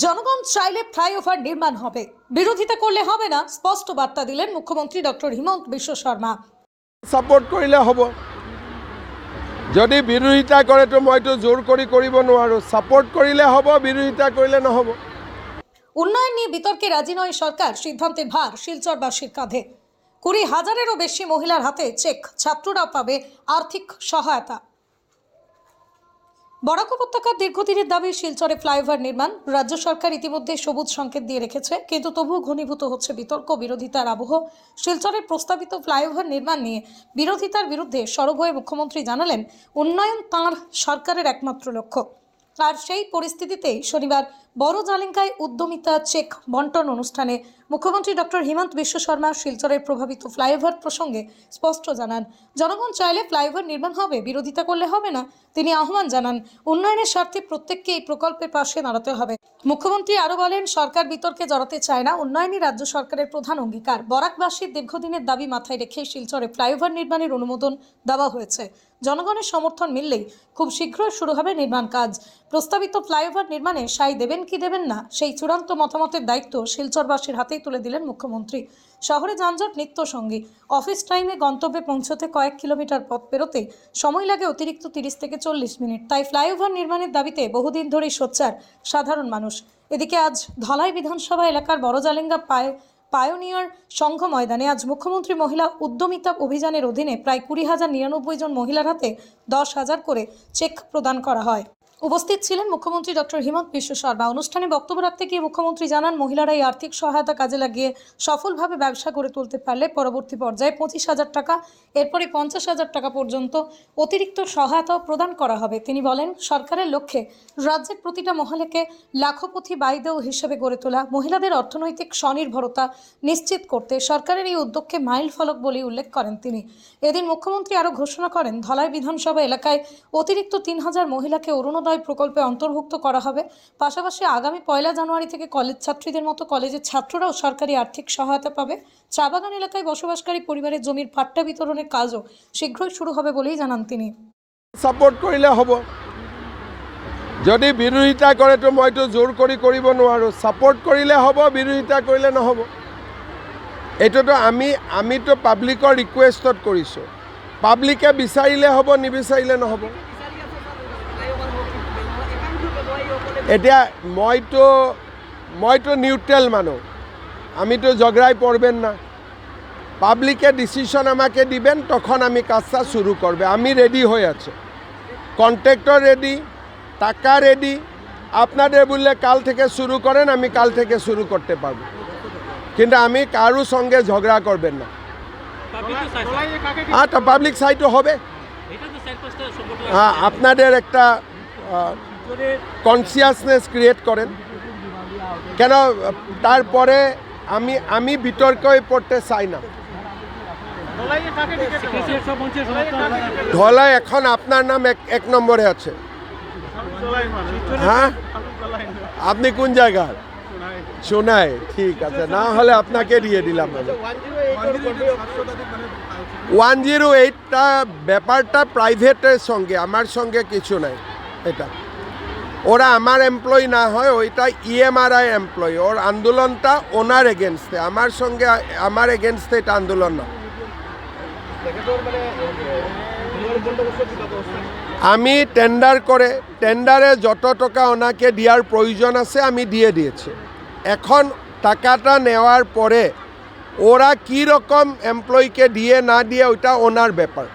জনগণ চাইলে ফ্লাইওভার নির্মাণ হবে। বিরোধিতা করলে হবে না স্পষ্ট বার্তা দিলেন মুখ্যমন্ত্রী ডক্টর হিমন্ত বিশ্ব শর্মা। ছাপোৰ্ট কৰিলে হ'ব। যদি বিৰোধিতা কৰেতো মইতো জোৰ কৰি কৰিব নোৱাৰোঁ। ছাপোৰ্ট কৰিলে হ'ব বিৰোধিতা কৰিলে নহ'ব। উন্নয়ন নিয়ে বিতর্কে রাজি নয় সরকার সিদ্ধান্তের ভার শিলচরবাসীর কাঁধে। কুড়ি হাজারেরও বেশি মহিলার হাতে চেক ছাত্ররা পাবে আর্থিক সহায়তা। বরাক উপত্যকার দীর্ঘদিনের দাবি শিলচরে ফ্লাইওভার নির্মাণ। রাজ্য সরকার ইতিমধ্যে সবুজ সংকেত দিয়ে রেখেছে, কিন্তু তবুও ঘনীভূত হচ্ছে বিতর্ক বিরোধিতার আবহ। শিলচরের প্রস্তাবিত ফ্লাইওভার নির্মাণ নিয়ে বিরোধিতার বিরুদ্ধে সরব হয়ে মুখ্যমন্ত্রী জানালেন, উন্নয়ন তাঁর সরকারের একমাত্র লক্ষ্য। আর সেই পরিস্থিতিতেই শনিবার বড় জালিঙ্কায় উদ্যমিতা চেক বন্টন অনুষ্ঠানে মুখ্যমন্ত্রী ডক্টর হিমন্ত বিশ্ব শর্মা শিলচরের প্রভাবিত ফ্লাইওভার প্রসঙ্গে স্পষ্ট জানান, জনগণ চাইলে ফ্লাইওভার নির্মাণ হবে, বিরোধিতা করলে হবে না, তিনি আহ্বান জানান, উন্নয়নের স্বার্থে প্রত্যেককে এই প্রকল্পের পাশে দাঁড়াতে হবে। মুখ্যমন্ত্রী আরও বলেন, সরকার বিতর্কে জড়াতে চায় না, উন্নয়নই রাজ্য সরকারের প্রধান অঙ্গীকার। বরাকবাসীর দীর্ঘদিনের দাবি মাথায় রেখে শিলচরে ফ্লাইওভার নির্মাণের অনুমোদন দেওয়া হয়েছে। জনগণের সমর্থন মিললেই খুব শীঘ্রই শুরু হবে নির্মাণ কাজ। প্রস্তাবিত ফ্লাইওভার নির্মাণে সাই দেবেন কি দেবেন না, সেই চূড়ান্ত মতামতের দায়িত্ব শিলচরবাসীর হাতেই তুলে দিলেন মুখ্যমন্ত্রী। শহরে যানজট নিত্য সঙ্গী অফিস টাইমে গন্তব্যে পৌঁছতে কয়েক কিলোমিটার পথ পেরোতে সময় লাগে অতিরিক্ত তিরিশ থেকে চল্লিশ মিনিট। তাই ফ্লাইওভার নির্মাণের দাবিতে বহুদিন ধরেই সোচ্চার সাধারণ মানুষ। এদিকে আজ ধলাই বিধানসভা এলাকার বড় জালেঙ্গা পায়ে, পায়োনিয়ার সংঘ ময়দানে আজ মুখ্যমন্ত্রী মহিলা উদ্যমিতা অভিযানের অধীনে প্রায় কুড়ি হাজার নিরানব্বই জন মহিলার হাতে দশ হাজার করে চেক প্রদান করা হয়। উপস্থিত ছিলেন মুখ্যমন্ত্রী ডক্টর হিমন্ত বিশ্ব শর্মা। অনুষ্ঠানে বক্তব্য রাখতে গিয়ে মুখ্যমন্ত্রী জানান, মহিলারা এই আর্থিক সহায়তা কাজে লাগিয়ে সফলভাবে ব্যবসা গড়ে তুলতে পারলে পরবর্তী পর্যায়ে পঁচিশ হাজার টাকা, এরপরে পঞ্চাশ হাজার টাকা পর্যন্ত অতিরিক্ত সহায়তাও প্রদান করা হবে। তিনি বলেন, সরকারের লক্ষ্যে রাজ্যের প্রতিটা মহলেকে লাখপতি বাইদেও হিসেবে গড়ে তোলা, মহিলাদের অর্থনৈতিক স্বনির্ভরতা নিশ্চিত করতে সরকারের এই উদ্যোগকে মাইল ফলক বলে উল্লেখ করেন তিনি। এদিন মুখ্যমন্ত্রী আরও ঘোষণা করেন, ধলাই বিধানসভা এলাকায় অতিরিক্ত তিন হাজার মহিলাকে অরুণোদয় প্রকল্পে অন্তর্ভুক্ত করা হবে। পাশাপাশি আগামী পয়লা জানুয়ারি থেকে কলেজ ছাত্রীদের মতো কলেজের ছাত্ররাও সরকারি আর্থিক সহায়তা পাবে। চা বাগান এলাকায় বসবাসকারী পরিবারের জমির পাট্টা বিতরণের কাজও শীঘ্রই শুরু হবে বলেই জানান তিনি। ছাপোৰ্ট কৰিলে হ'ব। যদি বিৰোধিতা কৰেতো মইতো জোৰ কৰি কৰিব নোৱাৰোঁ। ছাপোৰ্ট কৰিলে হ'ব বিৰোধিতা কৰিলে নহ'ব। এইটোতো আমি, আমিতো পাব্লিকৰ ৰিকুৱেষ্টত কৰিছোঁ। পাব্লিকে বিচাৰিলে হ'ব, নিবিচাৰিলে নহ'ব। এতিয়া মইতো মইতো নিউট্ৰেল মানুহ। আমিতো ঝগড়ায় পড়বেন না। পাবলিকে ডিসিশন আমাকে দিবেন তখন আমি কাজটা শুরু করবে। আমি রেডি হয়ে আছে। কন্ট্রাক্টর রেডি টাকা রেডি আপনাদের বললে কাল থেকে শুরু করেন আমি কাল থেকে শুরু করতে পারব। কিন্তু আমি কারও সঙ্গে ঝগড়া করবেন না। চাইছে। হ্যাঁ তো পাবলিক সাইটও হবে হ্যাঁ আপনাদের একটা কনসিয়াসনেস ক্রিয়েট করেন। কেন, তারপরে আমি আমি বিতর্কে পড়তে চাই না। ধলাই এখন আপনার নাম এক এক নম্বরে আছে। হ্যাঁ? আপনি কোন জায়গার? শোনায় ঠিক আছে। না হলে আপনাকে দিয়ে দিলাম ওয়ান জিরো এইটটা ব্যাপারটা প্রাইভেটের সঙ্গে, আমার সঙ্গে কিছু নাই, এটা। ওরা আমার এমপ্লয়ি না হয়, ওইটা E ইএমআরআই এমপ্লয়ি ওর আন্দোলনটা ওনার এগেনস্টে আমার সঙ্গে, আমার এগেনস্টে এটা আন্দোলন না। আমি টেন্ডার করে টেন্ডারে যত টাকা ওনাকে দেওয়ার প্রয়োজন আছে, আমি দিয়ে দিয়েছি। এখন টাকাটা নেওয়ার পরে ওরা কী রকম এমপ্লয়িকে দিয়ে না দিয়ে, ওইটা ওনার ব্যাপার।